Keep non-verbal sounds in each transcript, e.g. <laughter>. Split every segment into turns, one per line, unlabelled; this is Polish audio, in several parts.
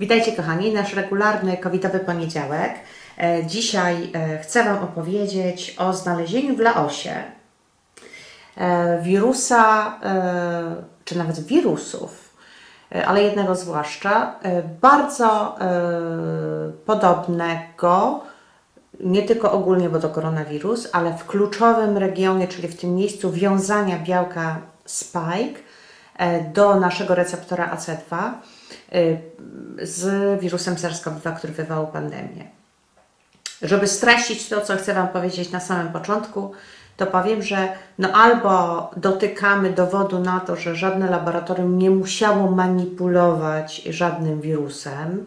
Witajcie kochani, nasz regularny covidowy poniedziałek. E, Dzisiaj e, chcę Wam opowiedzieć o znalezieniu w Laosie e, wirusa, czy nawet wirusów, ale jednego zwłaszcza, bardzo podobnego, nie tylko ogólnie, bo to koronawirus, ale w kluczowym regionie, czyli w tym miejscu wiązania białka spike do naszego receptora AC2 e, z wirusem SARS-CoV-2, który wywołał pandemię. Żeby streścić to, co chcę Wam powiedzieć na samym początku, to powiem, że no albo dotykamy dowodu na to, że żadne laboratorium nie musiało manipulować żadnym wirusem,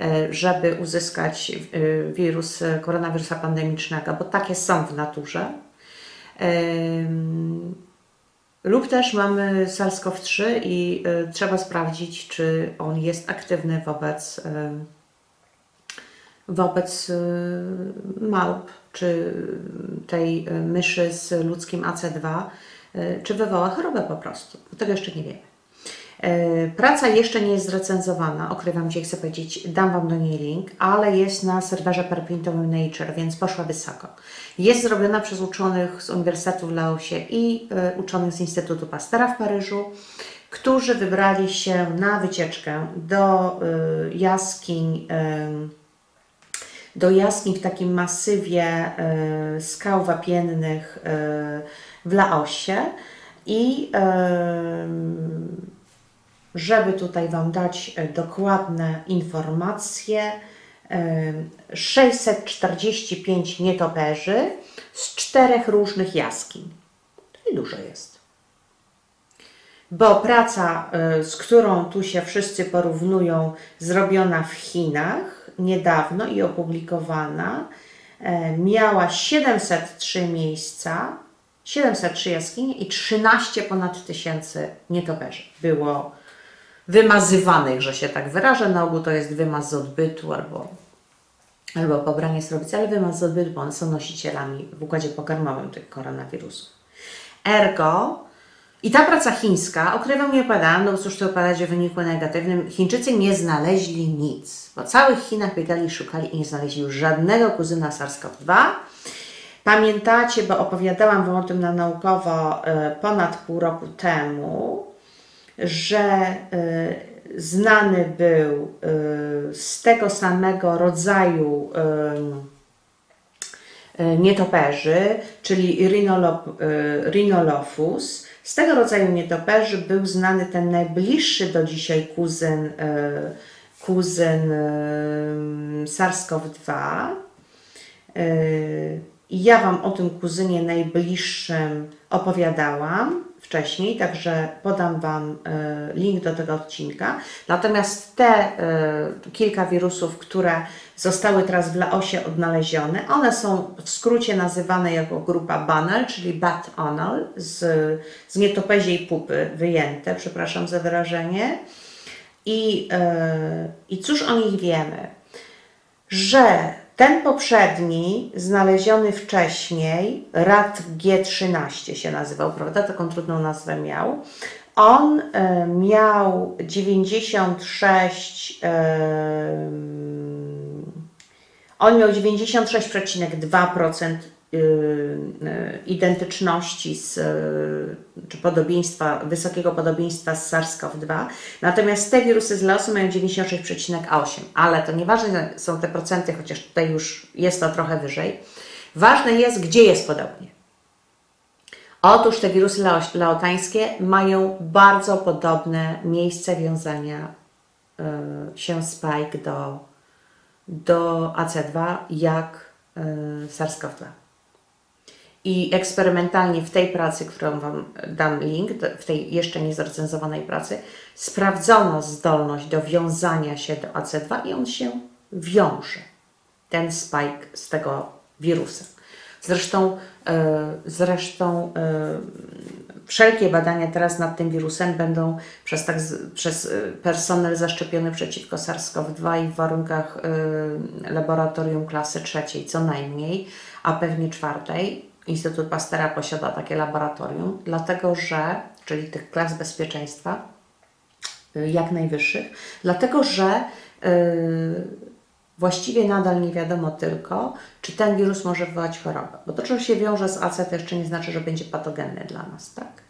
e, żeby uzyskać e, wirus koronawirusa pandemicznego, bo takie są w naturze. Lub też mamy SARS-CoV-3 i y, trzeba sprawdzić, czy on jest aktywny wobec, y, wobec y, małp, czy tej myszy z ludzkim AC2, y, czy wywoła chorobę po prostu. Tego jeszcze nie wiemy. E, Praca jeszcze nie jest zrecenzowana, okrywam Cię, chcę powiedzieć, dam Wam do niej link, ale jest na serwerze perpetuum Nature, więc poszła wysoko. Jest zrobiona przez uczonych z Uniwersytetu w Laosie i e, uczonych z Instytutu Pastera w Paryżu, którzy wybrali się na wycieczkę do e, jaskiń, do jaskiń w takim masywie skał wapiennych w Laosie i żeby tutaj Wam dać e, dokładne informacje, e, 645 nietoperzy z czterech różnych jaskiń. To dużo jest. Bo praca, e, z którą tu się wszyscy porównują, zrobiona w Chinach niedawno i opublikowana, e, miała 703 miejsca, 703 jaskinie i 13 ponad tysięcy nietoperzy. Było wymazywanych, że się tak wyrażę. Na ogół to jest wymaz z odbytu albo, albo pobranie srowicy, ale wymaz z odbytu, bo one są nosicielami w układzie pokarmowym tych koronawirusów. Ergo, i ta praca chińska, ukrywam nie opowiadałam, no bo cóż tu opowiadać o wyniku negatywnym, Chińczycy nie znaleźli nic. Po całych Chinach biegali, szukali i nie znaleźli już żadnego kuzyna SARS-CoV-2. Pamiętacie, bo opowiadałam Wam o tym na naukowo e, ponad pół roku temu, że y, znany był y, z tego samego rodzaju y, nietoperzy, czyli Rhinolop, Rhinolophus. Z tego rodzaju nietoperzy był znany ten najbliższy do dzisiaj kuzyn, kuzyn y, SARS-CoV-2. Y, I ja Wam o tym kuzynie najbliższym opowiadałam wcześniej, także podam Wam y, link do tego odcinka. Natomiast te y, kilka wirusów, które zostały teraz w Laosie odnalezione, one są w skrócie nazywane jako grupa Banal, czyli Bat Anal, z, z nietopeziej pupy wyjęte, przepraszam za wyrażenie. I, y, I cóż o nich wiemy? że ten poprzedni, znaleziony wcześniej, RAT G13 się nazywał, prawda? Taką trudną nazwę miał. On e, miał 96, e, on miał 96,2% y, y, identyczności z, y, czy podobieństwa, wysokiego podobieństwa z SARS-CoV-2, natomiast te wirusy z Laosu mają 96,8, ale to nieważne są te procenty, chociaż tutaj już jest to trochę wyżej. Ważne jest, gdzie jest podobnie. Otóż te wirusy laotańskie mają bardzo podobne miejsce wiązania y, się spike do, do AC2 jak y, SARS-CoV-2. I eksperymentalnie w tej pracy, którą Wam dam link, w tej jeszcze niezrecenzowanej pracy, sprawdzono zdolność do wiązania się do AC2 i on się wiąże. Ten spike z tego wirusa. Zresztą, e, zresztą e, wszelkie badania teraz nad tym wirusem będą przez, tak przez e, personel zaszczepiony przeciwko SARS-CoV-2 i w warunkach laboratorium klasy trzeciej co najmniej, a pewnie czwartej. Instytut Pastera posiada takie laboratorium, dlatego że, czyli tych klas bezpieczeństwa, y, jak najwyższych, dlatego że Yy, Właściwie nadal nie wiadomo tylko, czy ten wirus może wywołać chorobę. Bo to, że się wiąże z AC, to jeszcze nie znaczy, że będzie patogenny dla nas, tak?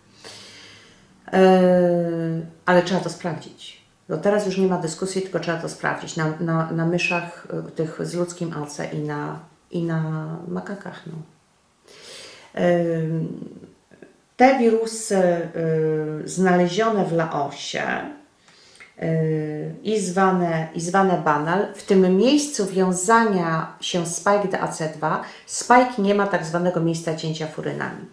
Yy, ale trzeba to sprawdzić. Bo teraz już nie ma dyskusji, tylko trzeba to sprawdzić na, na, na myszach y, tych z ludzkim AC i na, i na makakach. No. Te wirusy znalezione w Laosie i zwane, i zwane banal, w tym miejscu wiązania się spike do AC2, spike nie ma tak zwanego miejsca cięcia furynami.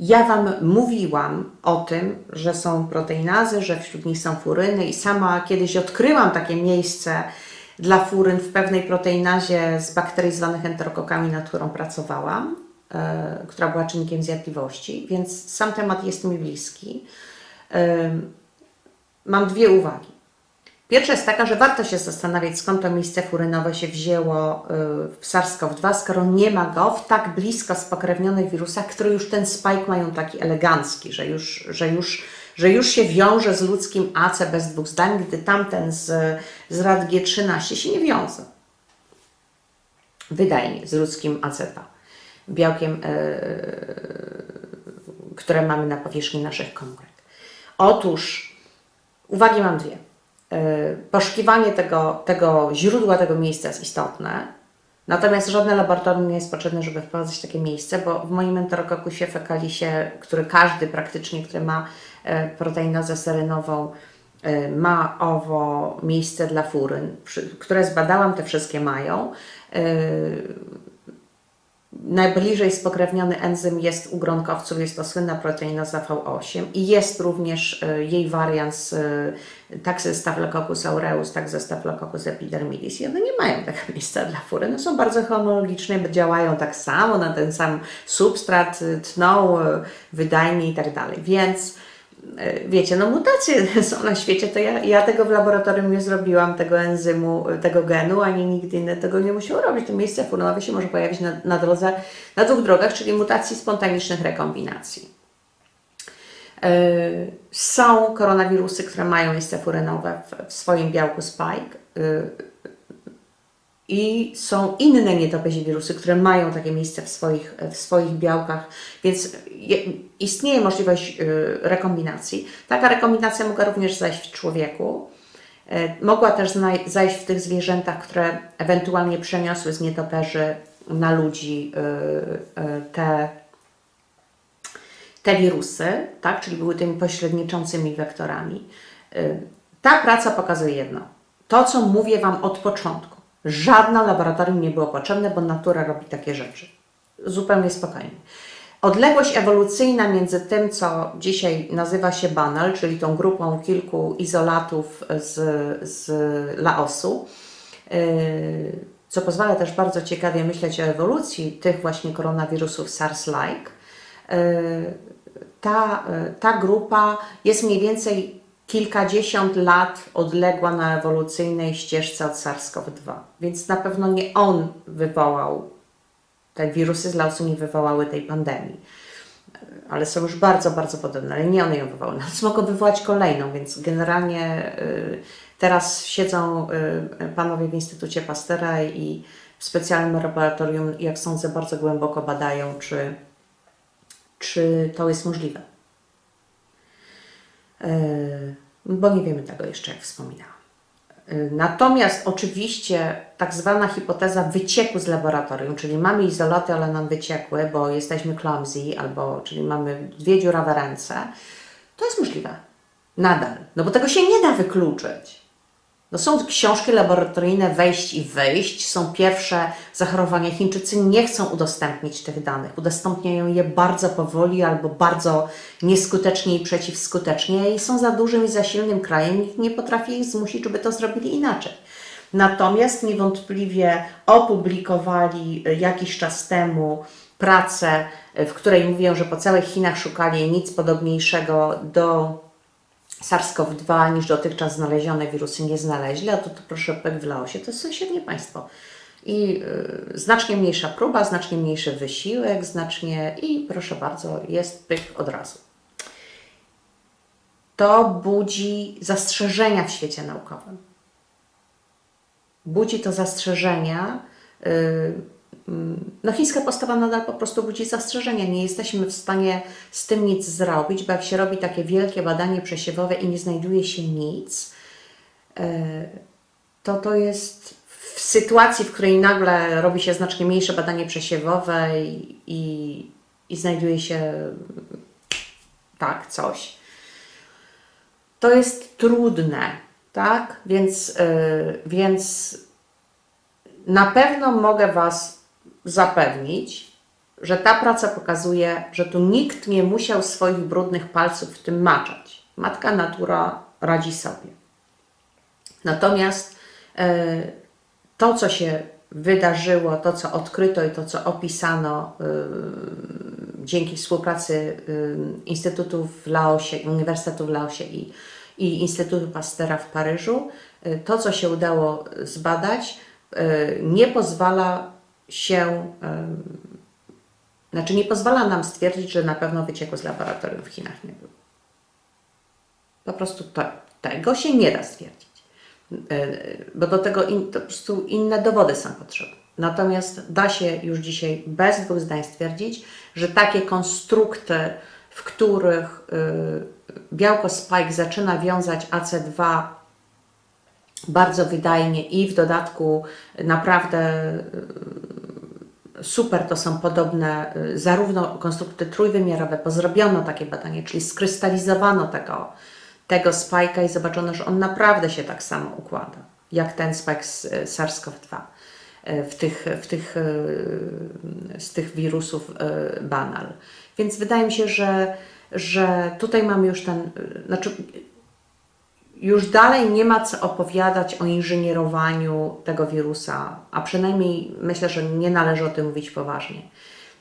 Ja Wam mówiłam o tym, że są proteinazy, że wśród nich są furyny i sama kiedyś odkryłam takie miejsce dla furyn w pewnej proteinazie z bakterii zwanych enterokokami, nad którą pracowałam, która była czynnikiem zjadliwości, więc sam temat jest mi bliski. Mam dwie uwagi. Pierwsza jest taka, że warto się zastanawiać, skąd to miejsce furynowe się wzięło y, w SARS-CoV-2, skoro nie ma go w tak blisko spokrewnionych wirusach, które już ten spike mają taki elegancki, że już, że już, że już się wiąże z ludzkim AC bez dwóch zdań, gdy tamten z, z rad G13 się nie wiąże. Wydaje mi z ludzkim aceta, białkiem, y, które mamy na powierzchni naszych komórek. Otóż Uwagi mam dwie. Yy, Poszukiwanie tego, tego źródła tego miejsca jest istotne, natomiast żadne laboratorium nie jest potrzebne, żeby wprowadzać takie miejsce, bo w moim enterokokusie fekalisie, który każdy praktycznie, który ma e, proteinozę serynową, e, ma owo miejsce dla furyn, które zbadałam, te wszystkie mają. Najbliżej spokrewniony enzym jest u gronkowców, jest to słynna proteinoza V8 i jest również e, jej wariant e, tak ze Staphylococcus aureus, tak ze Staphylococcus epidermidis i one nie mają tego <laughs> miejsca dla fury. No są bardzo homologiczne, działają tak samo, na ten sam substrat, e, tną wydajnie i tak dalej. Więc wiecie, no mutacje <laughs> są na świecie, to ja, ja tego w laboratorium nie zrobiłam, tego enzymu, e, tego genu, ani nigdy inny tego nie musiał robić. To miejsce furonowe się może pojawić na, na drodze, na dwóch drogach, czyli mutacji spontanicznych rekombinacji. Yy, Są koronawirusy, które mają miejsce furynowe w, w swoim białku spike. I są inne nietoperze wirusy, które mają takie miejsce w swoich, w swoich białkach, więc je, istnieje możliwość yy, rekombinacji. Taka rekombinacja mogła również zajść w człowieku. Yy, Mogła też zajść w tych zwierzętach, które ewentualnie przeniosły z nietoperzy na ludzi yy, yy, te te wirusy, tak, czyli były tymi pośredniczącymi wektorami. Y, Ta praca pokazuje jedno. To, co mówię Wam od początku. Żadne laboratorium nie było potrzebne, bo natura robi takie rzeczy. Zupełnie spokojnie. Odległość ewolucyjna między tym, co dzisiaj nazywa się banal, czyli tą grupą kilku izolatów z, z Laosu, yy, co pozwala też bardzo ciekawie myśleć o ewolucji tych właśnie koronawirusów SARS-like, yy, ta, ta grupa jest mniej więcej kilkadziesiąt lat odległa na ewolucyjnej ścieżce od SARS-CoV-2. Więc na pewno nie on wywołał, te wirusy z Laosu nie wywołały tej pandemii. Ale są już bardzo, bardzo podobne, ale nie one ją wywołały. Natomiast mogą wywołać kolejną, więc generalnie y, teraz siedzą y, panowie w Instytucie Pastera i w specjalnym laboratorium, jak sądzę, bardzo głęboko badają, czy czy to jest możliwe. Yy, Bo nie wiemy tego jeszcze, jak wspominałam. Yy, Natomiast oczywiście tak zwana hipoteza wycieku z laboratorium, czyli mamy izolaty, ale nam wyciekły, bo jesteśmy clumsy, albo czyli mamy dwie dziurawe ręce, to jest możliwe. Nadal. No bo tego się nie da wykluczyć. No są książki laboratoryjne wejść i wyjść, są pierwsze zachorowania. Chińczycy nie chcą udostępnić tych danych. Udostępniają je bardzo powoli albo bardzo nieskutecznie i przeciwskutecznie i są za dużym i za silnym krajem. Nikt nie potrafi ich zmusić, żeby to zrobili inaczej. Natomiast niewątpliwie opublikowali jakiś czas temu pracę, w której mówią, że po całych Chinach szukali nic podobniejszego do SARS-CoV-2 niż dotychczas znalezione wirusy nie znaleźli, a to, to proszę w Laosie, to jest sąsiednie państwo. I y, znacznie mniejsza próba, znacznie mniejszy wysiłek, znacznie i proszę bardzo, jest pyk od razu. To budzi zastrzeżenia w świecie naukowym. budzi to zastrzeżenia. y, No, chińska postawa nadal po prostu budzi zastrzeżenia. Nie jesteśmy w stanie z tym nic zrobić, bo jak się robi takie wielkie badanie przesiewowe i nie znajduje się nic, to to jest w sytuacji, w której nagle robi się znacznie mniejsze badanie przesiewowe i, i, i znajduje się tak coś. To jest trudne, tak? Więc, yy, więc na pewno mogę Was zapewnić, że ta praca pokazuje, że tu nikt nie musiał swoich brudnych palców w tym maczać. Matka natura radzi sobie. Natomiast e, to, co się wydarzyło, to, co odkryto i to, co opisano y, dzięki współpracy y, Instytutu w Laosie, Uniwersytetu w Laosie i, i Instytutu Pastera w Paryżu, to, co się udało zbadać, nie pozwala się, znaczy nie pozwala nam stwierdzić, że na pewno wycieku z laboratorium w Chinach nie było. Po prostu to, tego się nie da stwierdzić. E, bo do tego in, po prostu inne dowody są potrzebne. Natomiast da się już dzisiaj bez dwóch zdań stwierdzić, że takie konstrukty, w których y, białko spike zaczyna wiązać AC2 bardzo wydajnie i w dodatku naprawdę y, super to są podobne, y, zarówno konstrukty trójwymiarowe, bo zrobiono takie badanie, czyli skrystalizowano tego, tego spike'a i zobaczono, że on naprawdę się tak samo układa, jak ten spike z e, SARS-CoV-2 e, w tych, w tych, z tych wirusów banal. Więc wydaje mi się, że, że tutaj mamy już ten, znaczy już dalej nie ma co opowiadać o inżynierowaniu tego wirusa, a przynajmniej myślę, że nie należy o tym mówić poważnie.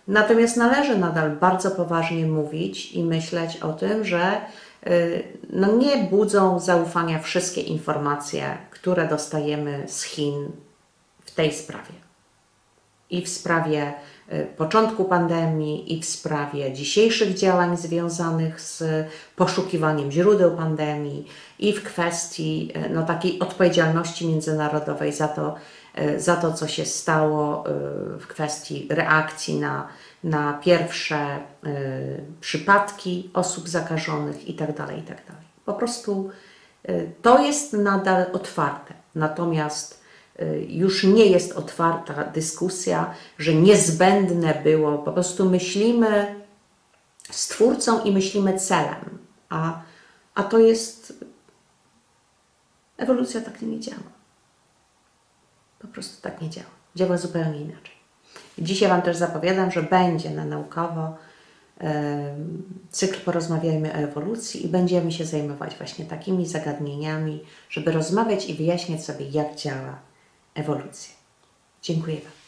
Natomiast należy nadal bardzo poważnie mówić i myśleć o tym, że y, no nie budzą zaufania wszystkie informacje, które dostajemy z Chin w tej sprawie. I w sprawie y, początku pandemii, i w sprawie dzisiejszych działań związanych z poszukiwaniem źródeł pandemii, i w kwestii y, no, takiej odpowiedzialności międzynarodowej za to, y, za to, co się stało w kwestii reakcji na, na pierwsze przypadki osób zakażonych itd. itd. Po prostu to jest nadal otwarte. Natomiast już nie jest otwarta dyskusja, że niezbędne było, po prostu myślimy stwórcą i myślimy celem, a, a to jest ewolucja tak nie działa. Po prostu tak nie działa. Działa zupełnie inaczej. Dzisiaj Wam też zapowiadam, że będzie na naukowo cykl Porozmawiajmy o ewolucji i będziemy się zajmować właśnie takimi zagadnieniami, żeby rozmawiać i wyjaśniać sobie, jak działa ewolucja. Dziękuję Wam.